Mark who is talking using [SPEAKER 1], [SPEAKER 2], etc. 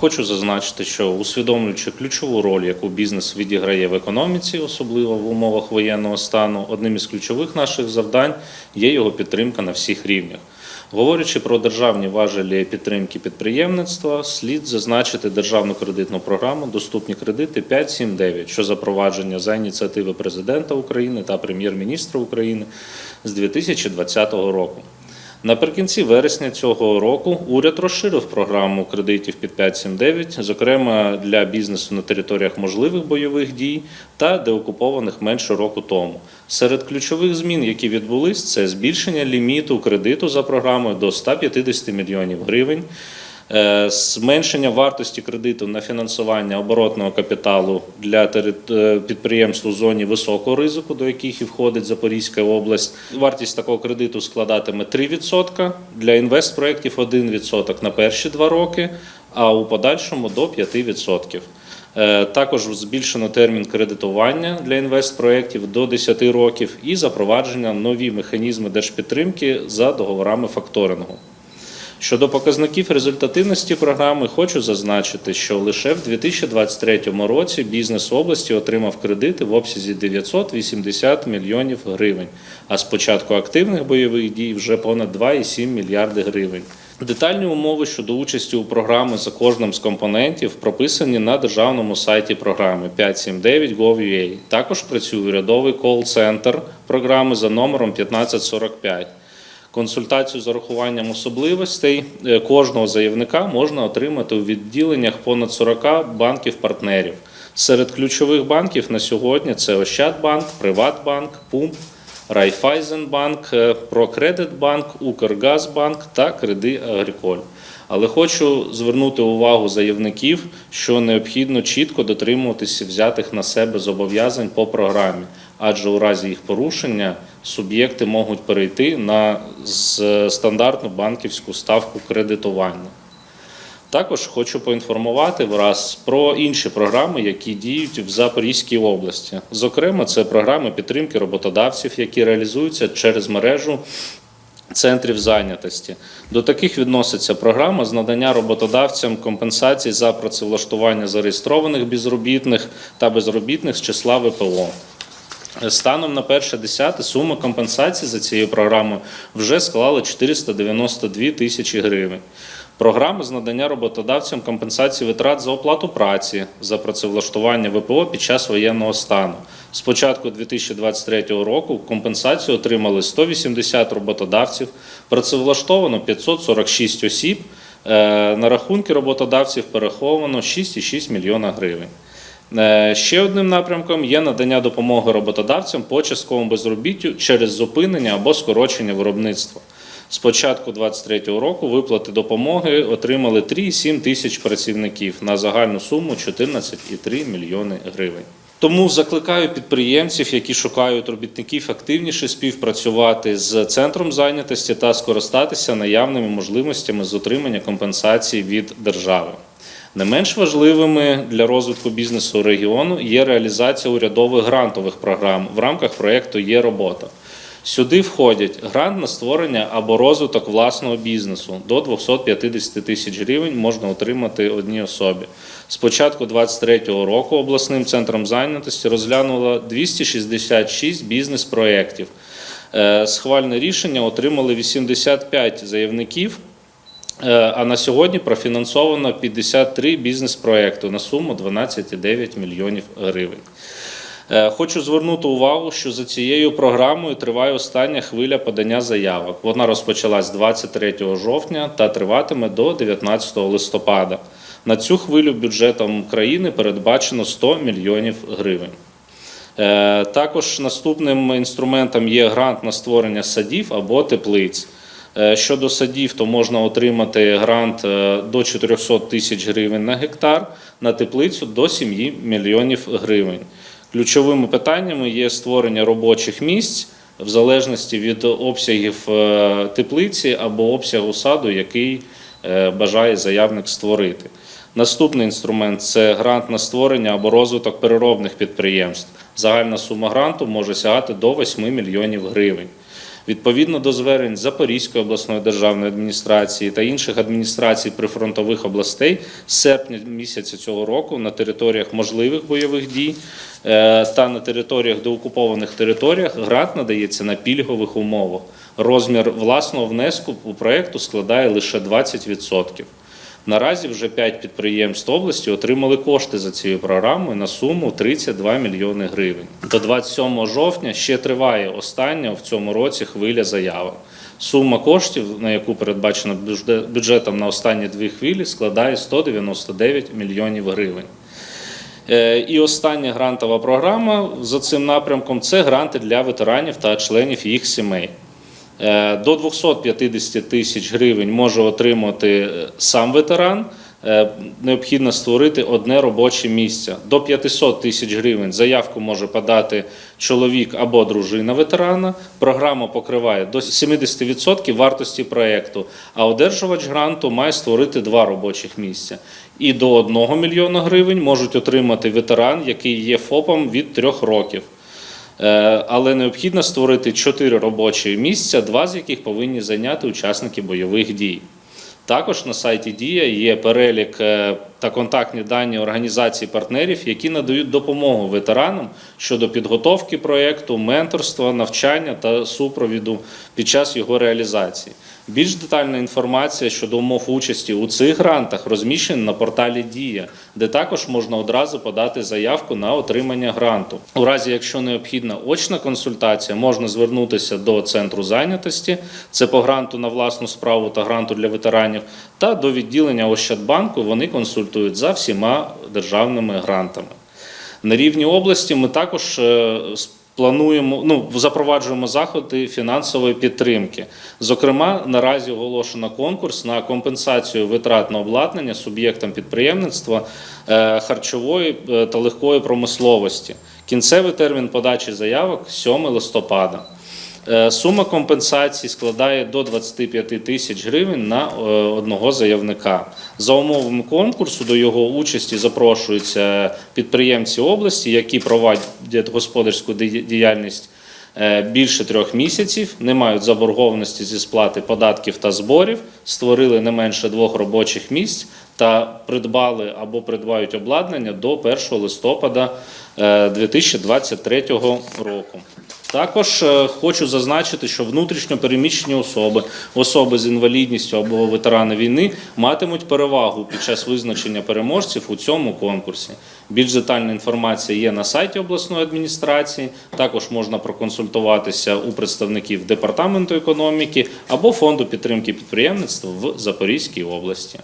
[SPEAKER 1] Хочу зазначити, що усвідомлюючи ключову роль, яку бізнес відіграє в економіці, особливо в умовах воєнного стану, одним із ключових наших завдань є його підтримка на всіх рівнях. Говорячи про державні важелі підтримки підприємництва, слід зазначити державну кредитну програму Доступні кредити 5.7.9», що запровадження за ініціативи президента України та прем'єр-міністра України з 2020 року. Наприкінці вересня цього року уряд розширив програму кредитів під 5.7.9, зокрема для бізнесу на територіях можливих бойових дій та деокупованих менше року тому. Серед ключових змін, які відбулись, це збільшення ліміту кредиту за програмою до 150 мільйонів гривень. Е, Зменшення вартості кредиту на фінансування оборотного капіталу для е, підприємств у зоні високого ризику, до яких і входить Запорізька область. Вартість такого кредиту складатиме 3%, для інвестпроєктів 1% на перші два роки, а у подальшому до 5%. Е, Також збільшено термін кредитування для інвестпроєктів до 10 років і запровадження нові механізми держпідтримки за договорами факторингу. Щодо показників результативності програми, хочу зазначити, що лише в 2023 році бізнес області отримав кредити в обсязі 980 мільйонів гривень, а з початку активних бойових дій вже понад 2,7 мільярди гривень. Детальні умови щодо участі у програми за кожним з компонентів прописані на державному сайті програми 579.gov.ua. Також працює урядовий кол-центр програми за номером 1545. Консультацію з урахуванням особливостей е, кожного заявника можна отримати у відділеннях понад 40 банків-партнерів. Серед ключових банків на сьогодні це Ощадбанк, Приватбанк, ПУМ, Райфайзенбанк, е, Прокредитбанк, Укргазбанк та Креди Агріколь. Але хочу звернути увагу заявників, що необхідно чітко дотримуватися взятих на себе зобов'язань по програмі, адже у разі їх порушення суб'єкти можуть перейти на стандартну банківську ставку кредитування. Також хочу поінформувати вас про інші програми, які діють в Запорізькій області. Зокрема, це програми підтримки роботодавців, які реалізуються через мережу центрів зайнятості. До таких відноситься програма з надання роботодавцям компенсацій за працевлаштування зареєстрованих безробітних та безробітних з числа ВПО. Станом на перше десяте сума компенсації за цією програмою вже склала 492 тисячі гривень. Програма з надання роботодавцям компенсації витрат за оплату праці за працевлаштування ВПО під час воєнного стану. З початку 2023 року компенсацію отримали 180 роботодавців, працевлаштовано 546 осіб. е, На рахунки роботодавців переховано 6,6 мільйона гривень. Е, Ще одним напрямком є надання допомоги роботодавцям по частковому безробіттю через зупинення або скорочення виробництва. З початку 2023 року виплати допомоги отримали 3,7 тисяч працівників на загальну суму 14,3 мільйони гривень. Тому закликаю підприємців, які шукають робітників, активніше співпрацювати з центром зайнятості та скористатися наявними можливостями з отримання компенсації від держави. Не менш важливими для розвитку бізнесу регіону є реалізація урядових грантових програм в рамках проєкту Є робота. Сюди входять грант на створення або розвиток власного бізнесу до 250 тисяч гривень можна отримати одній особі. З початку 2023 року обласним центром зайнятості розглянуло 266 бізнес-проєктів. Е, Схвальне рішення отримали 85 заявників. Е, А на сьогодні профінансовано 53 бізнес-проекти на суму 12,9 мільйонів гривень. Е, Хочу звернути увагу, що за цією програмою триває остання хвиля подання заявок. Вона розпочалась 23 жовтня та триватиме до 19 листопада. На цю хвилю бюджетом країни передбачено 100 мільйонів гривень. Е, Також наступним інструментом є грант на створення садів або теплиць. Е, Щодо садів, то можна отримати грант е, до 400 тисяч гривень на гектар, на теплицю до 7 мільйонів гривень. Ключовими питаннями є створення робочих місць в залежності від обсягів е, теплиці або обсягу саду, який бажає заявник створити. Наступний інструмент це грант на створення або розвиток переробних підприємств. Загальна сума гранту може сягати до 8 мільйонів гривень. Відповідно до звернень Запорізької обласної державної адміністрації та інших адміністрацій прифронтових областей з серпня місяця цього року на територіях можливих бойових дій е, та на територіях деокупованих територіях грант надається на пільгових умовах. Розмір власного внеску у проєкту складає лише 20%. Наразі вже 5 підприємств області отримали кошти за цією програмою на суму 32 мільйони гривень. До 27 жовтня ще триває остання в цьому році хвиля заявок. Сума коштів, на яку передбачено бюджетом на останні дві хвилі, складає 199 мільйонів гривень. Е, І остання грантова програма за цим напрямком це гранти для ветеранів та членів їх сімей. Е, До 250 тисяч гривень може отримати е, сам ветеран. Е, Необхідно створити одне робоче місце. До 500 тисяч гривень заявку може подати чоловік або дружина ветерана. Програма покриває до 70% вартості проєкту, а одержувач гранту має створити два робочих місця. І до 1 мільйона гривень можуть отримати ветеран, який є ФОПом від 3 років. Е, Але необхідно створити чотири робочі місця, два з яких повинні зайняти учасники бойових дій. Також на сайті Дія є перелік е, та контактні дані організацій партнерів, які надають допомогу ветеранам щодо підготовки проєкту, менторства, навчання та супровіду під час його реалізації. Більш детальна інформація щодо умов участі у цих грантах розміщена на порталі Дія, де також можна одразу подати заявку на отримання гранту. У разі, якщо необхідна очна консультація, можна звернутися до центру зайнятості, це по гранту на власну справу та гранту для ветеранів, та до відділення Ощадбанку. Вони консультують за всіма державними грантами. На рівні області ми також е, плануємо, ну, запроваджуємо заходи фінансової підтримки. Зокрема, наразі оголошено конкурс на компенсацію витрат на обладнання суб'єктам підприємництва е, харчової е, та легкої промисловості. Кінцевий термін подачі заявок 7 листопада. Е, Сума компенсації складає до 25 тисяч гривень на е, одного заявника. За умовами конкурсу до його участі запрошуються підприємці області, які проводять господарську ді- діяльність е, більше трьох місяців, не мають заборгованості зі сплати податків та зборів, створили не менше двох робочих місць та придбали або придбають обладнання до 1 листопада е, 2023 року. Також е, хочу зазначити, що внутрішньо переміщені особи, особи з інвалідністю або ветерани війни матимуть перевагу під час визначення переможців у цьому конкурсі. Більш детальна інформація є на сайті обласної адміністрації. Також можна проконсультуватися у представників департаменту економіки або фонду підтримки підприємництва в Запорізькій області.